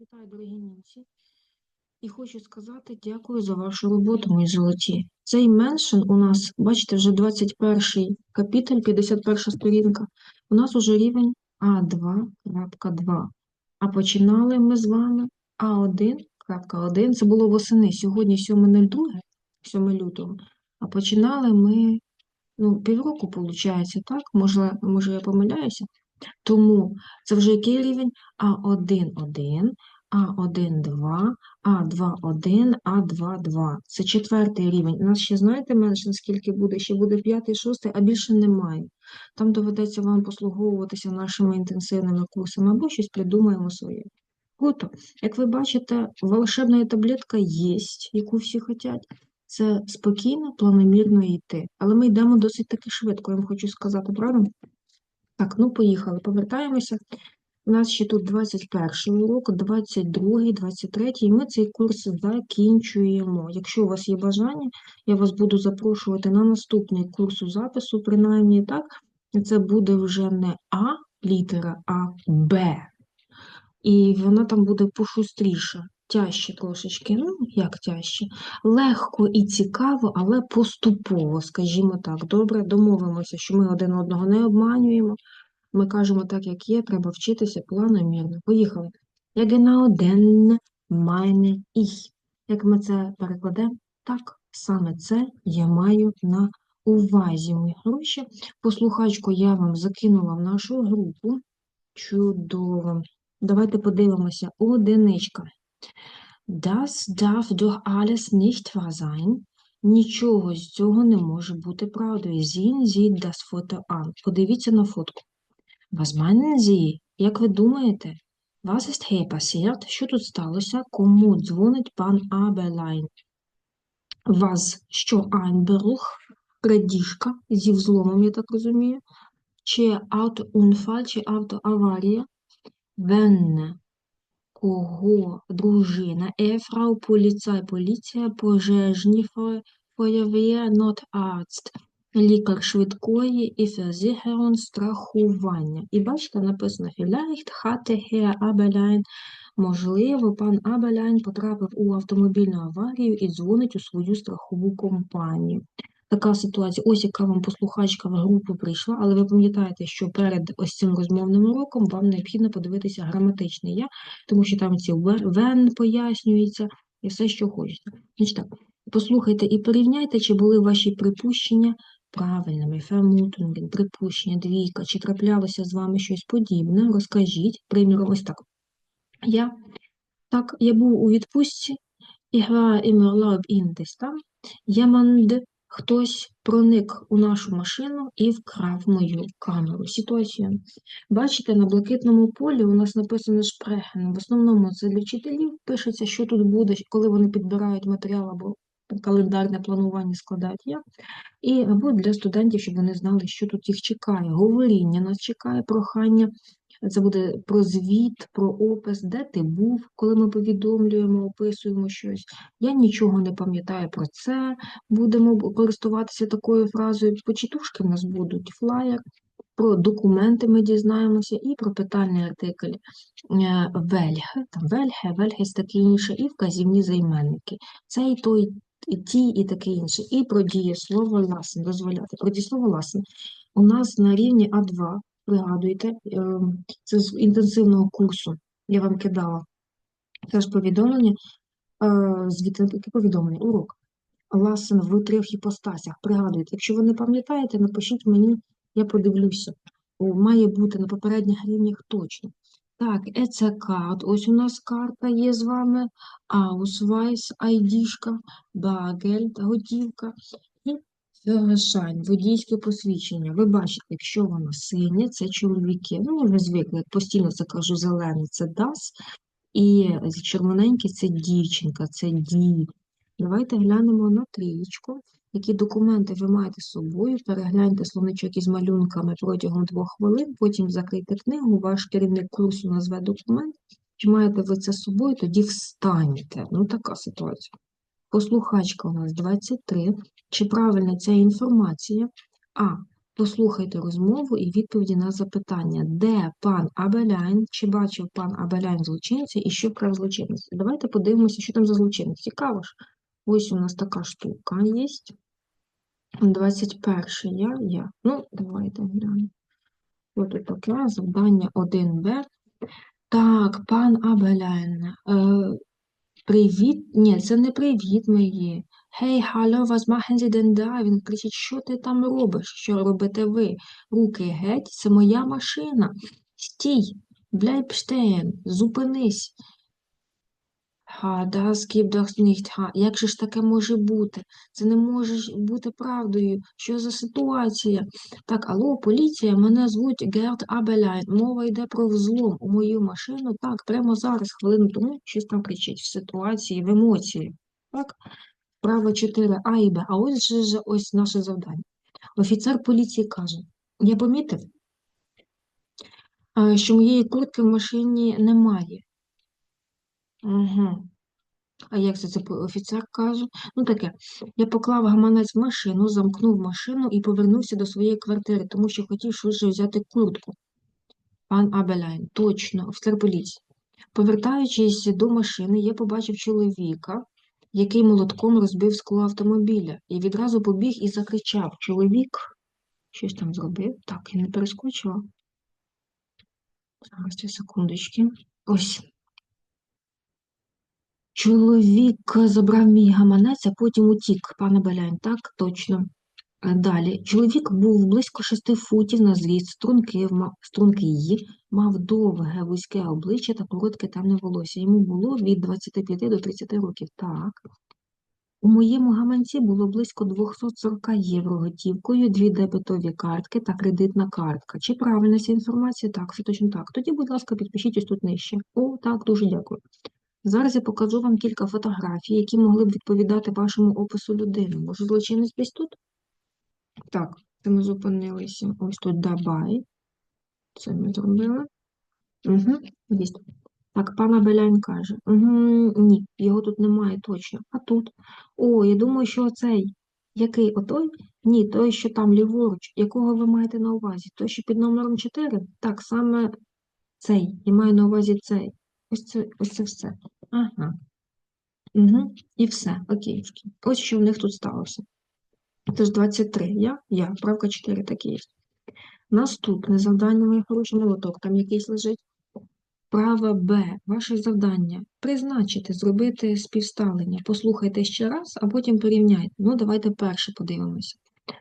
Вітаю, дорогі німці. І хочу сказати дякую за вашу роботу, мої золоті. Цей меншин у нас, бачите, вже 21 капітель, 51 сторінка. У нас уже рівень А2.2. А починали ми з вами А1.1. Це було восени. Сьогодні 7.02, 7 лютого. А починали ми, ну, півроку, виходить, так? Може, може я помиляюся? Тому це вже який рівень? А1-1, А1-2, А2-1, А2-2. Це четвертий рівень. У нас ще, знаєте, менше скільки буде? Ще буде п'ятий, шостий, а більше немає. Там доведеться вам послуговуватися нашими інтенсивними курсами або щось придумаємо своє. Круто. Як ви бачите, волшебна таблетка є, яку всі хочуть. Це спокійно, планомірно йти. Але ми йдемо досить таки швидко, я вам хочу сказати, правда? Так, ну поїхали, повертаємося. У нас ще тут 21 урок, 22, 23, і ми цей курс закінчуємо. Якщо у вас є бажання, я вас буду запрошувати на наступний курс у запису, принаймні так. Це буде вже не А літера, а Б. І вона там буде пошустріша, тяжче трошечки, ну, як тяжче, легко і цікаво, але поступово, скажімо так. Добре, домовимося, що ми один одного не обманюємо. Ми кажемо так, як є, треба вчитися планомірно. Поїхали. Я den meine ich. Як ми це перекладемо? Так, саме це я маю на увазі, мої гроші. Послухачку я вам закинула в нашу групу. Чудово. Давайте подивимося. Одиничка. Das darf doch alles nicht wahr sein. Нічого з цього не може бути правдою. Sehen Sie das Foto an. Подивіться на фотку. Was meinen Sie? Як ви думаєте? Was ist hier passiert? Що тут сталося? Кому дзвонить пан Абелайн? Was? Що Einbruch? Крадіжка зі взломом, я так розумію. Чи автоунфаль, чи автоаварія? Wenn. Кого? Дружина. Ефрау, поліцай, поліція, пожежні, фeuerwehr, Notarzt. Лікар швидкої і Versicherung страхування. І бачите, написано Vielleicht hatte Herr Abelein, можливо, пан Абеляйн потрапив у автомобільну аварію і дзвонить у свою страхову компанію. Така ситуація. Ось яка вам послухачка в групу прийшла, але ви пам'ятаєте, що перед ось цим розмовним уроком вам необхідно подивитися граматичне я, тому що там ці вен пояснюється і все, що хочете. Значить так, послухайте і порівняйте, чи були ваші припущення правильними. Фермутунген, припущення, двійка, чи траплялося з вами щось подібне, розкажіть. Приміром, ось так. Я, так, я був у відпустці, і гра im Urlaub хтось проник у нашу машину і вкрав мою камеру. Ситуація. Бачите, на блакитному полі у нас написано шпрехен. В основному це для вчителів пишеться, що тут буде, коли вони підбирають матеріал або календарне планування складають я. І або для студентів, щоб вони знали, що тут їх чекає. Говоріння нас чекає, прохання. Це буде про звіт, про опис, де ти був, коли ми повідомлюємо, описуємо щось. Я нічого не пам'ятаю про це. Будемо користуватися такою фразою. Почитушки в нас будуть флаєр. Про документи ми дізнаємося і про питальний артикль е, вельге, там вельге, вельгес таке інше, і вказівні займенники. Цей той, і ті і таке інше. І про дієслово ласен, дозволяти. Про дієслово ласен у нас на рівні А2, пригадуйте, ем, це з інтенсивного курсу, я вам кидала теж повідомлення, е, звідти таке повідомлення, урок. Ласен в трьох іпостасях, пригадуйте. Якщо ви не пам'ятаєте, напишіть мені, я подивлюся. Має бути на попередніх рівнях точно. Так, ЕЦКАРТ, ось у нас карта є з вами, Аусвайс, айдішка, Багельт, готівка Фюрершайн, водійське посвідчення. Ви бачите, якщо воно синє, це чоловіки. Ну, ми звикли, як постійно це кажу, зелене це ДАС, і червоненьке це дівчинка, це дій. Давайте глянемо на трієчку. Які документи ви маєте з собою, перегляньте словничок із малюнками протягом двох хвилин, потім закрийте книгу, ваш керівник курсу назве документ. Чи маєте ви це з собою, тоді встаньте. Ну, така ситуація. Послухачка у нас 23. Чи правильна ця інформація? А. Послухайте розмову і відповіді на запитання. Де пан Абеляйн? Чи бачив пан Абеляйн злочинця і що вкрав злочинець? Давайте подивимося, що там за злочинець. Цікаво ж. Ось у нас така штука є. 21 я, я. Ну, давайте глянемо. Ось тут таке завдання 1Б. Так, пан Абеляйн. Привіт. Ні, це не привіт мої. Гей, hallo, was machen Sie? Він кричить, що ти там робиш? Що робите ви? Руки геть, це моя машина. Стій, stehen, зупинись. Ха, das gibt doch. Ха, як же ж таке може бути? Це не може бути правдою. Що за ситуація? Так, алло, поліція, мене звуть Герт Абеляйн. Мова йде про взлом у мою машину. Так, прямо зараз, хвилину тому, щось там кричить в ситуації, в емоції. Так, право 4 А і Б. А ось же ж ось наше завдання. Офіцер поліції каже: Я помітив, що моєї куртки в машині немає. Угу. А як це, це офіцер каже? Ну таке, я поклав гаманець в машину, замкнув машину і повернувся до своєї квартири, тому що хотів швидше взяти куртку. Пан Абеляйн, точно, офіцер поліції. Повертаючись до машини, я побачив чоловіка, який молотком розбив скло автомобіля, і відразу побіг і закричав: Чоловік щось там зробив. Так, я не перескочила. Зараз, секундочки. Ось. Чоловік забрав мій гаманець, а потім утік, пане Белянь, так, точно. Е, Далі. Чоловік був близько шести футів на зріст, стрункий, ма- стрункий, мав довге вузьке обличчя та коротке темне волосся. Йому було від 25 до 30 років. Так. У моєму гаманці було близько 240 євро готівкою, дві дебетові картки та кредитна картка. Чи правильна ця інформація? Так, все точно так. Тоді, будь ласка, підпишіть ось тут нижче. О, так, дуже дякую. Зараз я покажу вам кілька фотографій, які могли б відповідати вашому опису людини. Може, злочинець десь тут? Так, це ми зупинилися. Ось тут Дабай. Це ми зробили. Угу, є. Так, пана Белянь каже. Угу, ні, його тут немає точно. А тут? О, я думаю, що оцей. Який отой? Ні, той, що там ліворуч. Якого ви маєте на увазі? Той, що під номером 4? Так, саме цей. Я маю на увазі цей. Ось це, ось це все. Ага. Угу. І все. Окей. Ось що в них тут сталося. Тож 23. Я? Я. Правка 4 такі є. Наступне завдання, мої хороші молоток, там якийсь лежить. Право Б. Ваше завдання. Призначити, зробити співставлення. Послухайте ще раз, а потім порівняйте. Ну, давайте перше подивимося.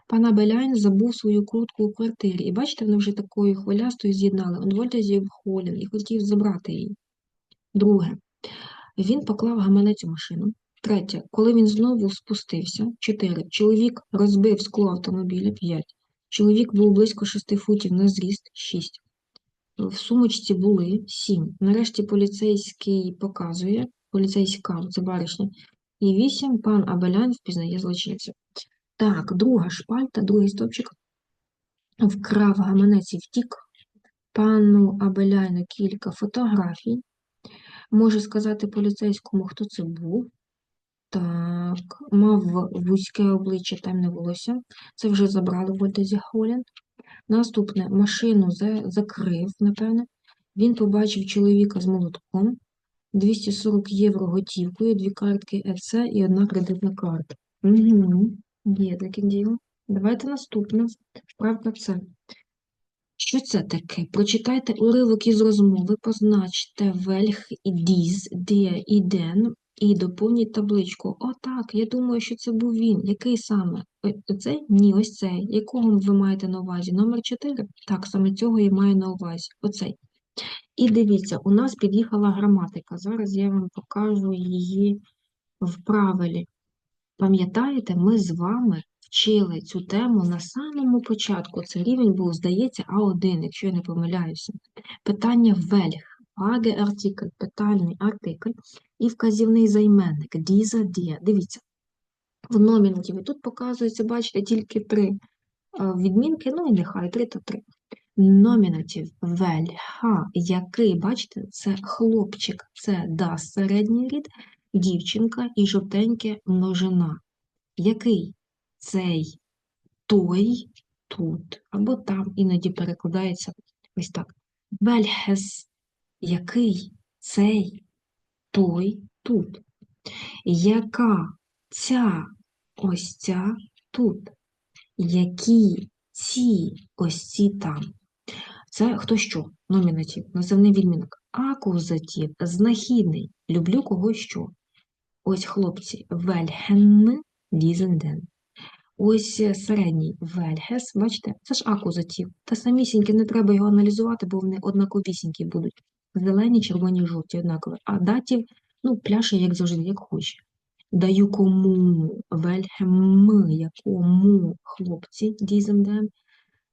Пана Беляйн забув свою куртку у квартирі. І бачите, вони вже такою хвилястою з'єднали. Дозвольте зі Холін і хотів забрати її. Друге. Він поклав гаманець у машину. Третє. Коли він знову спустився. Чотири. Чоловік розбив скло автомобіля. П'ять. Чоловік був близько шести футів на зріст. Шість. В сумочці були сім. Нарешті поліцейський показує, поліцейська, це баришня, і вісім пан Абелян впізнає злочинця. Так, друга шпальта, другий стопчик. Вкрав гаманець і втік. Пану Абеляйну кілька фотографій. Може сказати поліцейському, хто це був. Так, мав вузьке обличчя, темне волосся. Це вже забрали в Ольдезі Холін. Наступне машину закрив, напевне. Він побачив чоловіка з молотком, 240 євро готівкою, дві картки ЕЦ і одна кредитна карта. Угу. Є таке діло. Давайте наступне. Вправка С. Що це таке? Прочитайте уривок із розмови, позначте вельх і діз, де і ден, і доповніть табличку. О, так, я думаю, що це був він. Який саме? Оцей? Ні, ось цей. Якого ви маєте на увазі? Номер 4? Так, саме цього я маю на увазі. Оцей. І дивіться, у нас під'їхала граматика. Зараз я вам покажу її в правилі. Пам'ятаєте, ми з вами вчили цю тему на самому початку. Це рівень був, здається, А1, якщо я не помиляюся. Питання вельх, аге артикль, питальний артикль і вказівний займенник, діза, дія. Дивіться, в номінативі тут показується, бачите, тільки три е, відмінки, ну і нехай три та три. Номінатив вельха, який, бачите, це хлопчик, це да середній рід, дівчинка і жовтеньке множина. Який цей той тут, або там іноді перекладається ось так. Welches – який цей той тут. Яка ця ось ця тут. Які ці ось ці там. Це хто що? Номінатив, називний відмінок. Акузатив, знахідний. Люблю кого що. Ось хлопці, вельген, дізенден. Ось е, середній вельгес, бачите, це ж акузатив. Та самісіньки не треба його аналізувати, бо вони однаковісінькі будуть. Зелені, червоні, жовті однакові. А датів, ну, пляше, як завжди, як хоче. Даю кому вельгем, якому хлопці, дізенден.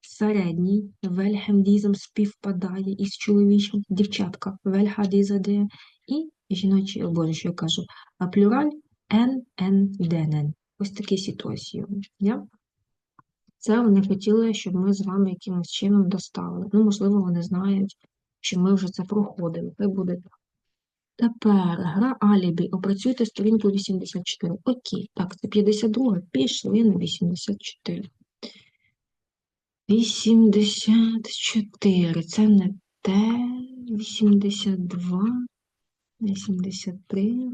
Середній вельгем дізем співпадає із чоловічим, дівчатка вельга дізаде. І жіночий, боже, що я кажу, а плюраль ен ен денен. Ось такі ситуації. Це вони хотіли, щоб ми з вами якимось чином доставили. Ну, можливо, вони знають, що ми вже це проходили. Хай буде так. Тепер гра Алібі. Опрацюйте сторінку 84. Окей, так, це 52. Пішли на 84. 84. Це не те. 82. 83.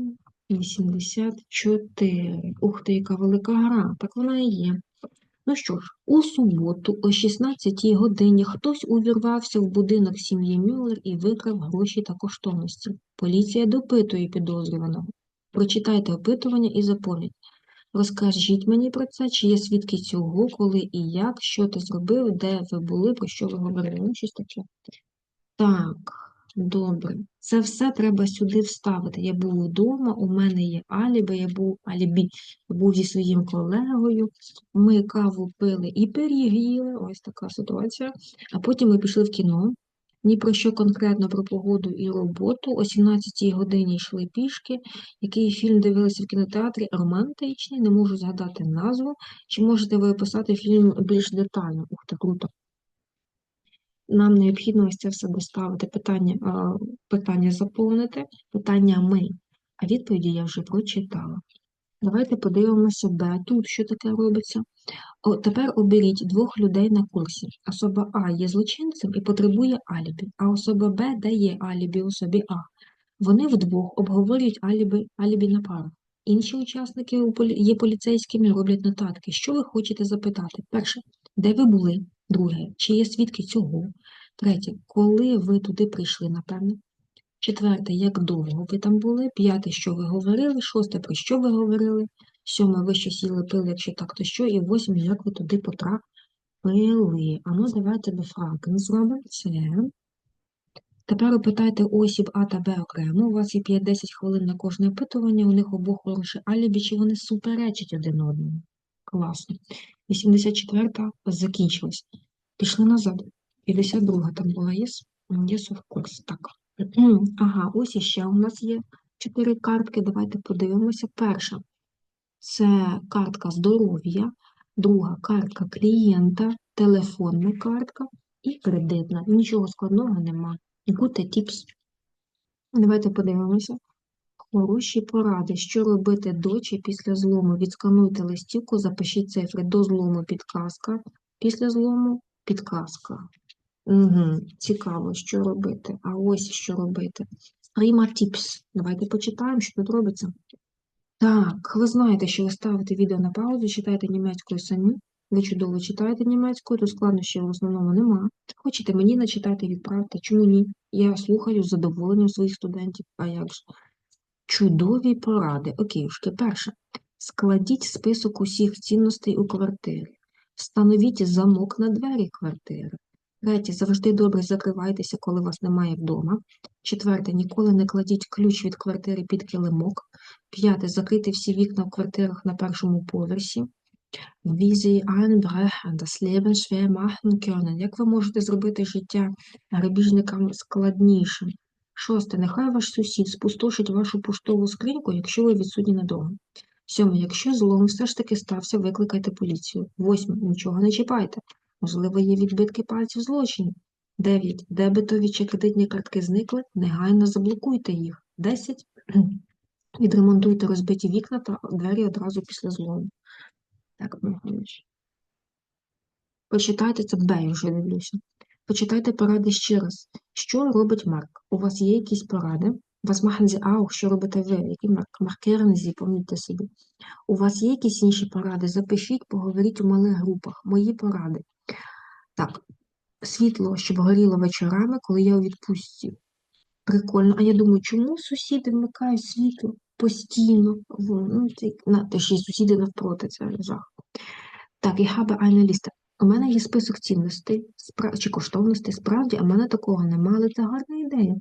84. Ух ти, яка велика гра. Так вона і є. Ну що ж, у суботу о 16 годині хтось увірвався в будинок сім'ї Мюллер і викрав гроші та коштовності. Поліція допитує підозрюваного. Прочитайте опитування і заповніть. Розкажіть мені про це, чи є свідки цього, коли і як, що ти зробив, де ви були, про що ви говорили. Ну, щось таке. Так, добре. Це все треба сюди вставити. Я був вдома, у мене є алібі, я був алібі, я був зі своїм колегою. Ми каву пили і пиріг. Ось така ситуація. А потім ми пішли в кіно. Ні про що конкретно про погоду і роботу. О 17 годині йшли пішки. Який фільм дивилися в кінотеатрі? Романтичний, не можу згадати назву. Чи можете ви описати фільм більш детально? Ух, так круто. Нам необхідно ось це все доставити. Питання, питання заповнити, питання ми. А відповіді я вже прочитала. Давайте подивимося, де тут що таке робиться. О, тепер оберіть двох людей на курсі. Особа А є злочинцем і потребує алібі, а особа Б дає алібі особі А. Вони вдвох обговорюють алібі, алібі на парах. Інші учасники є поліцейськими, роблять нотатки. Що ви хочете запитати? Перше, де ви були? Друге, чи є свідки цього? Третє, коли ви туди прийшли, напевне? Четверте, як довго ви там були? П'яте, що ви говорили? Шосте, про що ви говорили? Сьоме, ви щось їли, пили, якщо так, то що? І восьме, як ви туди потрапили? А ну, давайте бефраген зробимо. Це. Тепер опитайте осіб А та Б окремо. У вас є 5-10 хвилин на кожне опитування, у них обох хороше алібі, чи вони суперечать один одному. Класно. 84-та закінчилась. Пішли назад. 52-га там була єс? Yes, of course. Так. Ага, ось іще у нас є чотири картки. Давайте подивимося. Перша це картка здоров'я, друга картка клієнта, телефонна картка і кредитна. Нічого складного нема. Good tips. Давайте подивимося. Хороші поради. Що робити до чи після злому? Відскануйте листівку, запишіть цифри до злому підказка, після злому підказка. Угу. Цікаво, що робити. А ось що робити. Prima tips. Давайте почитаємо, що тут робиться. Так, ви знаєте, що ви ставите відео на паузу, читаєте німецькою самі. Ви чудово читаєте німецькою, то складнощів в основному нема. Хочете мені начитати, відправте. Чому ні? Я слухаю з задоволенням своїх студентів. А як же? Чудові поради. Окейшки. Перше. Складіть список усіх цінностей у квартирі. Встановіть замок на двері квартири. Третє. Завжди добре закривайтеся, коли вас немає вдома. Четверте. Ніколи не кладіть ключ від квартири під килимок. П'яте. Закрити всі вікна в квартирах на першому поверсі. Sie einbrechen, das Leben. Як ви можете зробити життя грабіжникам складнішим? Шосте. Нехай ваш сусід спустошить вашу поштову скриньку, якщо ви відсутні надовго. Сьоме. Якщо злом все ж таки стався, викликайте поліцію. Восьме. Нічого не чіпайте. Можливо, є відбитки пальців злочинів. Дев'ять. Дебетові чи кредитні картки зникли, негайно заблокуйте їх. Десять. Відремонтуйте розбиті вікна та двері одразу після злому. Так. Почитайте це Б, вже дивлюся. Почитайте поради ще раз. Що робить Марк? У вас є якісь поради? Was machen Sie auch? Що робите ви? Який Марк? Зі, помітьте собі. У вас є якісь інші поради? Запишіть, поговоріть у малих групах. Мої поради. Так, світло, щоб горіло вечорами, коли я у відпустці. Прикольно. А я думаю, чому сусіди вмикають світло постійно? Ну, це, на, ще сусіди навпроти, це жах. Так, я habe eine. У мене є список цінностей чи коштовностей, справді, а в мене такого немає, але це гарна ідея.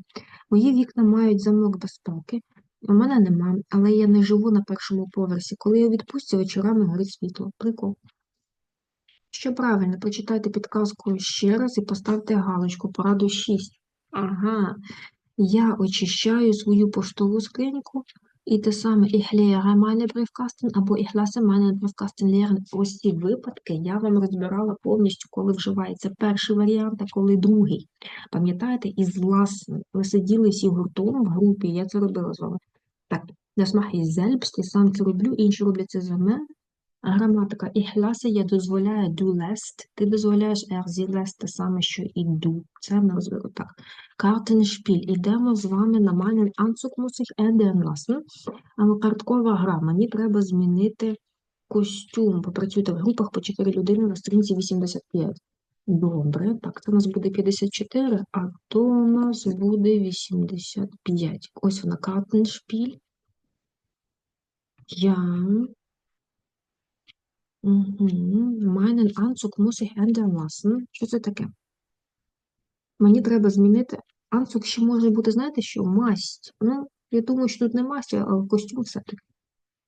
Мої вікна мають замок безпеки, у мене нема, але я не живу на першому поверсі. Коли я у відпустці, вечорами горить світло. Прикол. Що правильно, прочитайте підказку ще раз і поставте галочку, пораду 6. Ага, я очищаю свою поштову скриньку, і те саме meine Briefkasten або meinen Briefkasten leeren. Ось ці випадки я вам розбирала повністю, коли вживається перший варіант, а коли другий. Пам'ятаєте, із власне, ви сиділи всі гуртом в групі, я це робила з вами. Так, mache ich selbst, я сам це роблю, інші роблять це за мене. Граматика lasse, я дозволяю, du lässt, ти дозволяєш, lässt, те саме, що і du. Це ми розберемо так. Kartenspiel. Ідемо з вами на meinen Anzug muss ich ändern карткова гра. Мені треба змінити костюм. Попрацюйте в групах по 4 людини на сторінці 85. Добре, так, це у нас буде 54, а то у нас буде 85. Ось вона, Kartenspiel. Я Угу. Meinen Anzug muss ich ändern lassen. Що це таке? Мені треба змінити. Анцук ще може бути, знаєте, що масть. Ну, я думаю, що тут не масть, а костюм все-таки.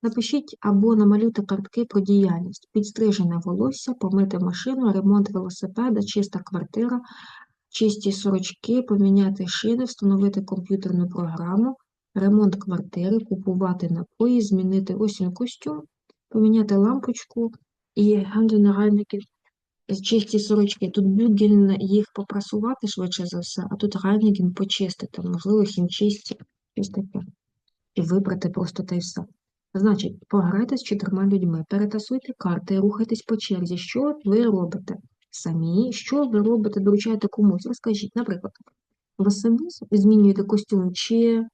Напишіть або намалюйте картки про діяльність. Підстрижене волосся, помити машину, ремонт велосипеда, чиста квартира, чисті сорочки, поміняти шини, встановити комп'ютерну програму, ремонт квартири, купувати напої, змінити ось він костюм, поміняти лампочку і гендернеральники чисті сорочки. Тут бюгель їх попрасувати швидше за все, а тут райнігін почистити, можливо, хімчисті, щось таке. І вибрати просто та й все. Значить, пограйте з чотирма людьми, перетасуйте карти, рухайтесь по черзі. Що ви робите самі? Що ви робите, доручаєте комусь? Розкажіть, наприклад, ви самі змінюєте костюм, чи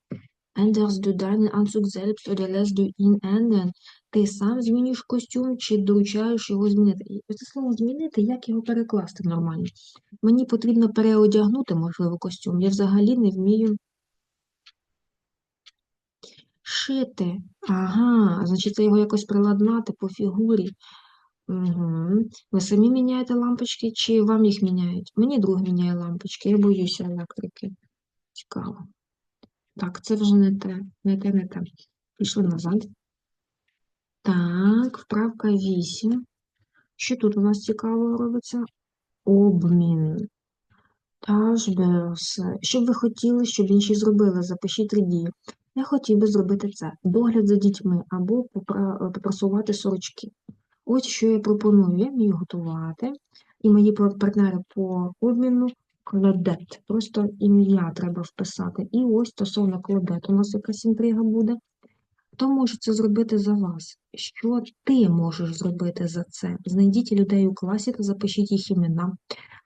änderst du deinen Anzug selbst oder lässt du ihn ändern? Ти сам змінюєш костюм чи доручаєш його змінити? І Це слово змінити, як його перекласти нормально? Мені потрібно переодягнути, можливо, костюм. Я взагалі не вмію шити. Ага, значить, це його якось приладнати по фігурі. Угу. Ви самі міняєте лампочки, чи вам їх міняють? Мені друг міняє лампочки, я боюся електрики. Цікаво. Так, це вже не те, не те, не те. Пішли назад. Так, вправка 8. Що тут у нас цікавого робиться? Обмін. Тажберс. Що б ви хотіли, щоб інші зробили? Запишіть три дії. Я хотів би зробити це. Догляд за дітьми або попра- попрасувати сорочки. Ось що я пропоную. Я вмію готувати. І мої партнери по обміну кладет. Просто ім'я треба вписати. І ось стосовно кладет у нас якась інтрига буде. Хто може це зробити за вас? Що ти можеш зробити за це? Знайдіть людей у класі та запишіть їх імена.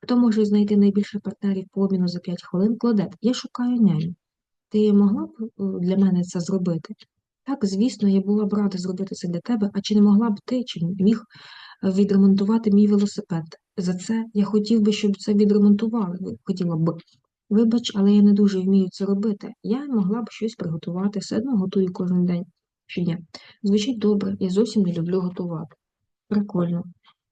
Хто може знайти найбільше партнерів по обміну за 5 хвилин? Кладет. Я шукаю няню. Ти могла б е, для мене це зробити? Так, звісно, я була б рада зробити це для тебе, а чи не могла б ти, чи міг е, відремонтувати мій велосипед? За це я хотів би, щоб це відремонтували. Хотіла б. Вибач, але я не дуже вмію це робити. Я могла б щось приготувати, все одно готую кожен день. Щодня. Звучить добре, я зовсім не люблю готувати. Прикольно.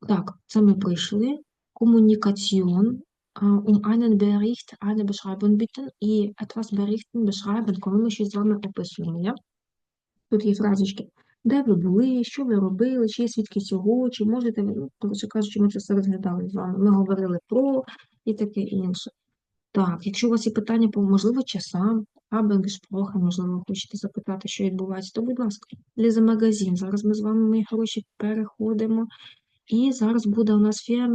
Так, це ми пройшли. Комунікаціон. Um einen Bericht, eine Beschreibung bitten і etwas berichten, beschreiben, коли ми щось з вами описуємо. Я? Тут є фразочки. Де ви були, що ви робили, чи є свідки цього, чи можете ви, ну, коротше кажучи, ми це все розглядали з вами. Ми говорили про і таке інше. Так, якщо у вас є питання по, можливо, часам, або gesprochen, можливо, хочете запитати, що відбувається, то, будь ласка, лізе магазин. Зараз ми з вами, мої хороші, переходимо. І зараз буде у нас vier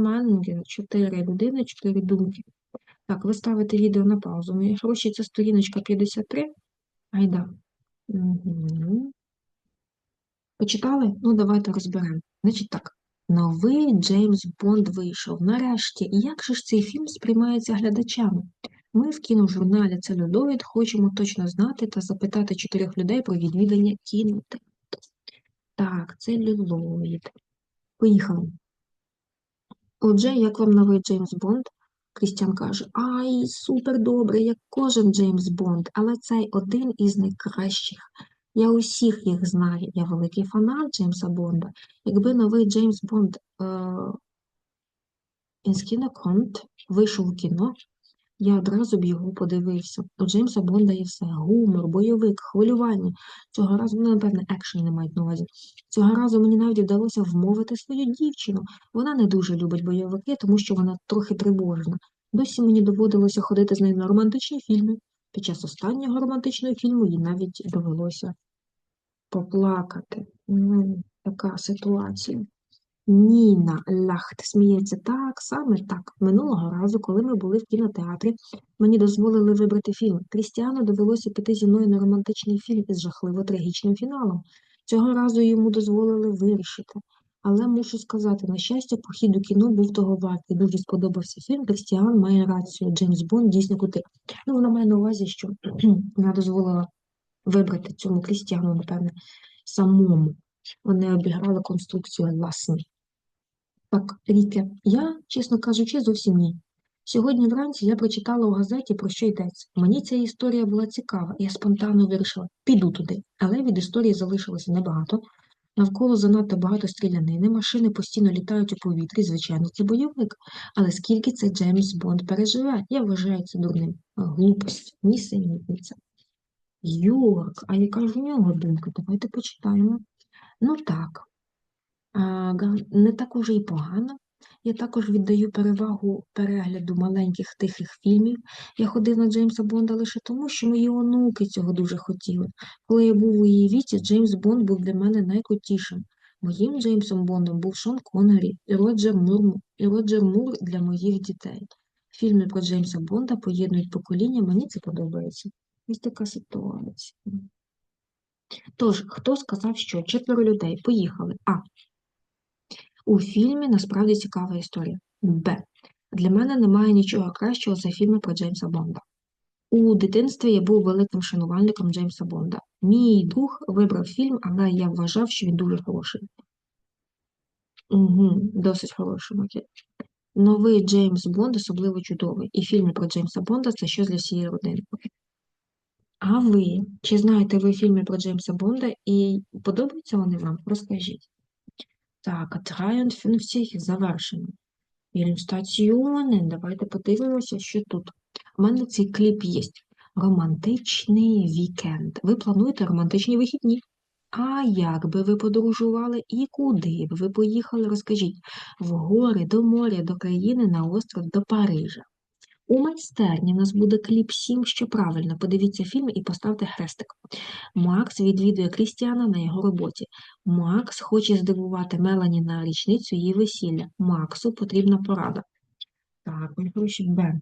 Meinungen, чотири людини, чотири думки. Так, ви ставите відео на паузу. Мої хороші, це сторіночка 53. Айда. Угу. Почитали? Ну, давайте розберемо. Значить так, Новий Джеймс Бонд вийшов. Нарешті, як же ж цей фільм сприймається глядачами? Ми в кіножурналі «Целюлоїд» хочемо точно знати та запитати чотирьох людей про відвідання кінотеатру. Так, целюлоїд. Поїхали. Отже, як вам новий Джеймс Бонд? Крістіан каже: Ай, супер добре, як кожен Джеймс Бонд, але цей один із найкращих. Я усіх їх знаю. Я великий фанат Джеймса Бонда. Якби новий Джеймс Бонд Інскіноконт вийшов у кіно, я одразу б його подивився. У Джеймса Бонда є все: гумор, бойовик, хвилювання. Цього разу, ну, напевне, екшен не мають на увазі. Цього разу мені навіть вдалося вмовити свою дівчину. Вона не дуже любить бойовики, тому що вона трохи тривожна. Досі мені доводилося ходити з нею на романтичні фільми. Під час останнього романтичного фільму їй навіть довелося поплакати. Така ситуація. Ніна Лахт сміється так, саме так. Минулого разу, коли ми були в кінотеатрі, мені дозволили вибрати фільм. Крістіану довелося піти зі мною на романтичний фільм із жахливо трагічним фіналом. Цього разу йому дозволили вирішити. Але мушу сказати, на щастя, похід у кіно був того вартий. Дуже сподобався фільм. Крістіан має рацію. Джеймс Бонд дійсно крутий. Ну, вона має на увазі, що вона дозволила вибрати цьому Крістіану, напевне, самому. Вони обіграли конструкцію власне. Так, Ріке, я, чесно кажучи, зовсім ні. Сьогодні вранці я прочитала у газеті, про що йдеться. Мені ця історія була цікава, я спонтанно вирішила, піду туди. Але від історії залишилося небагато. Навколо занадто багато стрілянини, машини постійно літають у повітрі, звичайно, це бойовник. Але скільки це Джеймс Бонд переживе, я вважаю це дурним. Глупость, нісенітниця. Йорк, а яка ж у нього думка? Давайте почитаємо. Ну так, не так уже і погано. Я також віддаю перевагу перегляду маленьких тихих фільмів. Я ходив на Джеймса Бонда лише тому, що мої онуки цього дуже хотіли. Коли я був у її віці, Джеймс Бонд був для мене найкрутішим. Моїм Джеймсом Бондом був Шон Коннері і Роджер Мур, і Роджер Мур для моїх дітей. Фільми про Джеймса Бонда поєднують покоління, мені це подобається. Ось така ситуація. Тож, хто сказав, що четверо людей поїхали? А. У фільмі насправді цікава історія. Б. Для мене немає нічого кращого за фільми про Джеймса Бонда. У дитинстві я був великим шанувальником Джеймса Бонда. Мій друг вибрав фільм, але я вважав, що він дуже хороший. Угу, Досить хороший окей. Новий Джеймс Бонд особливо чудовий. І фільми про Джеймса Бонда це щось для всієї родини. А ви? Чи знаєте ви фільми про Джеймса Бонда і подобаються вони вам? Розкажіть. Так, всіх завершено. Фільмстаціони. Давайте подивимося, що тут. У мене цей кліп є. Романтичний вікенд. Ви плануєте романтичні вихідні? А як би ви подорожували і куди б ви поїхали? Розкажіть. В гори, до моря, до країни, на остров, до Парижа. У майстерні у нас буде кліп 7, що правильно. Подивіться фільм і поставте хрестик. Макс відвідує Крістіана на його роботі. Макс хоче здивувати Мелані на річницю її весілля. Максу потрібна порада. Так, гроші Б.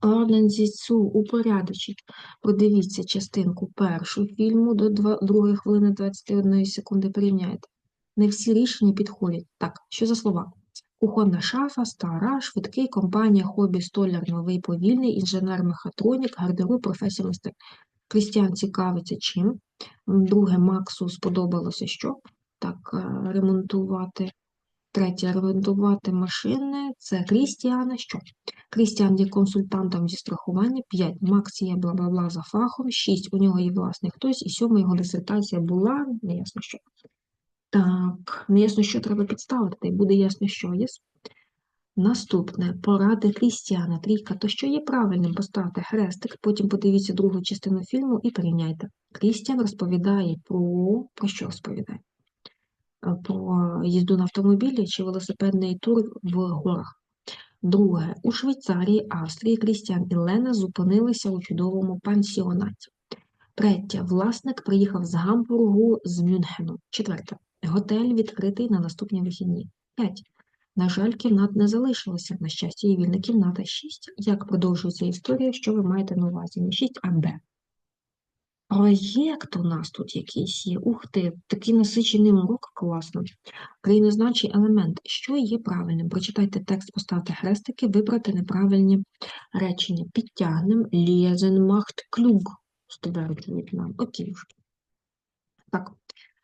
Орден Зіцу упорядочить. Подивіться частинку першу фільму до 2 хвилини 21 секунди порівняйте. Не всі рішення підходять. Так, що за слова? Кухонна шафа, стара, швидкий, компанія, хобі, столяр, новий, повільний, інженер-мехатронік, гардероб, професія мистер. Крістіан цікавиться чим. Друге, Максу сподобалося що? Так, е, ремонтувати. Третє, ремонтувати машини. Це Крістіана. Що? Крістіан є консультантом зі страхування. П'ять. Макс є бла бла бла за фахом. Шість. У нього є власний хтось. І сьома його дисертація була, не ясно що. Так, не ясно, що треба підставити, та й буде ясно, що є. Наступне поради Крістіана Трійка. То що є правильним, поставте хрестик, потім подивіться другу частину фільму і порівняйте. Крістіан розповідає про про що розповідає? Про їзду на автомобілі чи велосипедний тур в горах. Друге, у Швейцарії, Австрії Крістіан і Лена зупинилися у чудовому пансіонаті. Третє, власник приїхав з Гамбургу з Мюнхену. Четверте, Готель відкритий на наступні вихідні. 5. На жаль, кімнат не залишилося. На щастя, є вільна кімната. 6. Як продовжується історія, що ви маєте на увазі? Не 6, а. Проєкт у нас тут якийсь є. Ух ти, такий насичений урок, класно. Країнозначий елемент. Що є правильним? Прочитайте текст, поставте хрестики, вибрати неправильні речення. Підтягнем, лєзен, махт, клюг, стверджують нам. Окей. Так,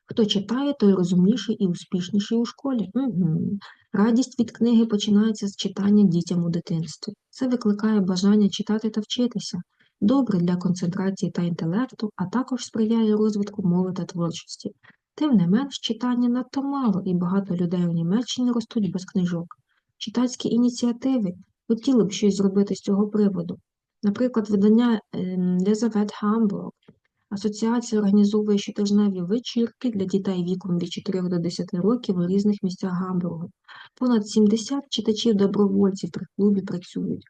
хто читає, той розумніший і успішніший у школі. Угу. Радість від книги починається з читання дітям у дитинстві. Це викликає бажання читати та вчитися. Добре для концентрації та інтелекту, а також сприяє розвитку мови та творчості. Тим не менш, читання надто мало, і багато людей у Німеччині ростуть без книжок. Читацькі ініціативи хотіли б щось зробити з цього приводу. Наприклад, видання Лізавет Хамбург Асоціація організовує щотижневі вечірки для дітей віком від 4 до 10 років у різних місцях Гамбургу. Понад 70 читачів-добровольців при клубі працюють.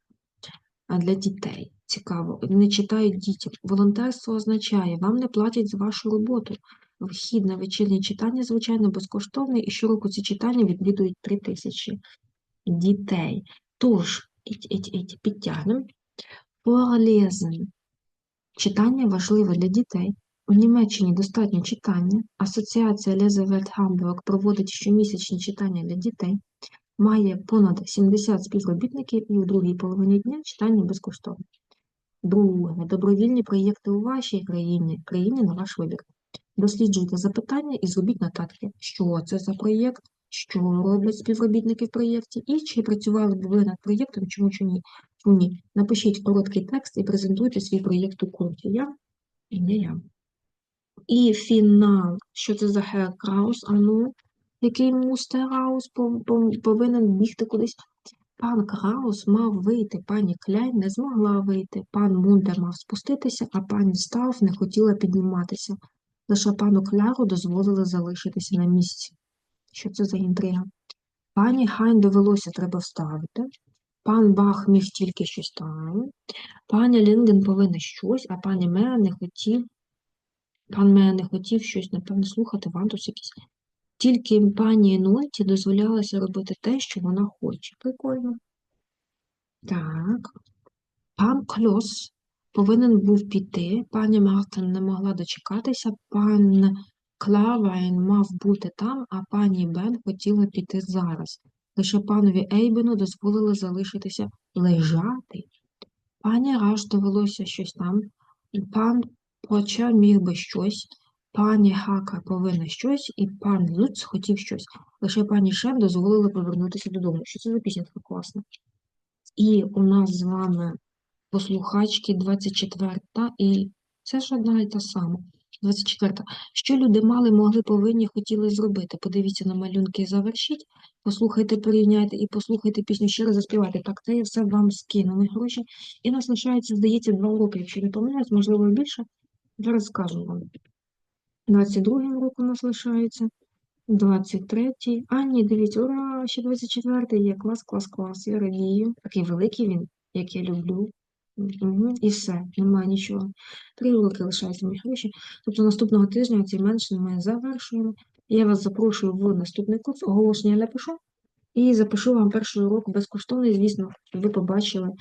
Для дітей цікаво, не читають дітям. Волонтерство означає, вам не платять за вашу роботу. Вхід на вечірнє читання, звичайно, безкоштовний, і щороку ці читання відвідують 3 тисячі дітей. Тож, підтягнемо. Vorlesen Читання важливе для дітей. У Німеччині достатньо читання. Асоціація Лезевельт Hamburg проводить щомісячні читання для дітей, має понад 70 співробітників і у другій половині дня читання безкоштовне. Друге. Добровільні проєкти у вашій країні, країні на ваш вибір. Досліджуйте запитання і зробіть нотатки, що це за проєкт, що роблять співробітники в проєкті, і чи працювали б ви над проєктом, чому чи ні. Ні? Напишіть короткий текст і презентуйте свій проєкт у курсі. Я і не я. І фінал. Що це за Herr Краус? А ну, який мустераус повинен бігти кудись? Пан Краус мав вийти, пані Кляйн не змогла вийти, пан Мунтер мав спуститися, а пані Стауф не хотіла підніматися. Лише пану Кляру дозволили залишитися на місці. Що це за інтрига? Пані Хайн довелося треба вставити. Пан Бах міг тільки щось там. Пані Лінген повинна щось, а пані Меа не хотів. Пан Меа не хотів щось, напевно, слухати вантус якийсь. Тільки пані Нольті дозволялося робити те, що вона хоче. Прикольно. Так. Пан Кльос повинен був піти, пані Мартин не могла дочекатися, пан Клавайн мав бути там, а пані Бен хотіла піти зараз. Лише панові Ейбену дозволили залишитися лежати. Пані Раш довелося щось там, пан Поча міг би щось, пані Хака повинна щось, і пан Луц хотів щось. Лише пані Шен дозволили повернутися додому. Що це за пісня така класна? І у нас з вами послухачки 24 та і це ж одна і та сама. 24. Що люди мали, могли, повинні, хотіли зробити? Подивіться на малюнки і завершіть, послухайте, порівняйте і послухайте пісню ще раз заспівайте. Так, це я все вам скинули гроші. І нас лишається, здається, два уроки, якщо не помиляюсь, можливо, більше. Зараз скажу вам. 22 урок у нас лишається. 23-й. А, ні, дивіться, ура, ще 24-й є. Клас, клас, клас. Я радію. Такий великий він, як я люблю. І все, немає нічого. Три уроки лишаються мої гроші. Тобто наступного тижня цей меншин ми завершуємо. Я вас запрошую в наступний курс, оголошення я напишу. І запишу вам перший урок безкоштовний, звісно, ви побачили,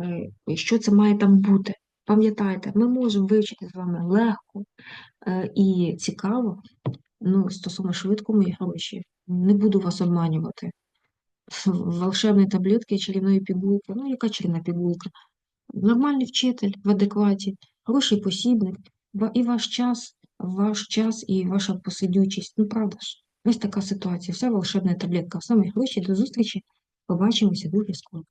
е, що це має там бути. Пам'ятайте, ми можемо вивчити з вами легко е, і цікаво, ну, стосовно швидко мої гроші. Не буду вас обманювати. Волшебні таблетки, чарівної пігулки. Ну, яка чарівна пігулка? Нормальний вчитель в адекваті, хороший посібник, і ваш час, ваш час і ваша посидючість. Ну, правда ж, ось така ситуація. Вся волшебна таблетка. Саме гроші. До зустрічі. Побачимося дуже скоро.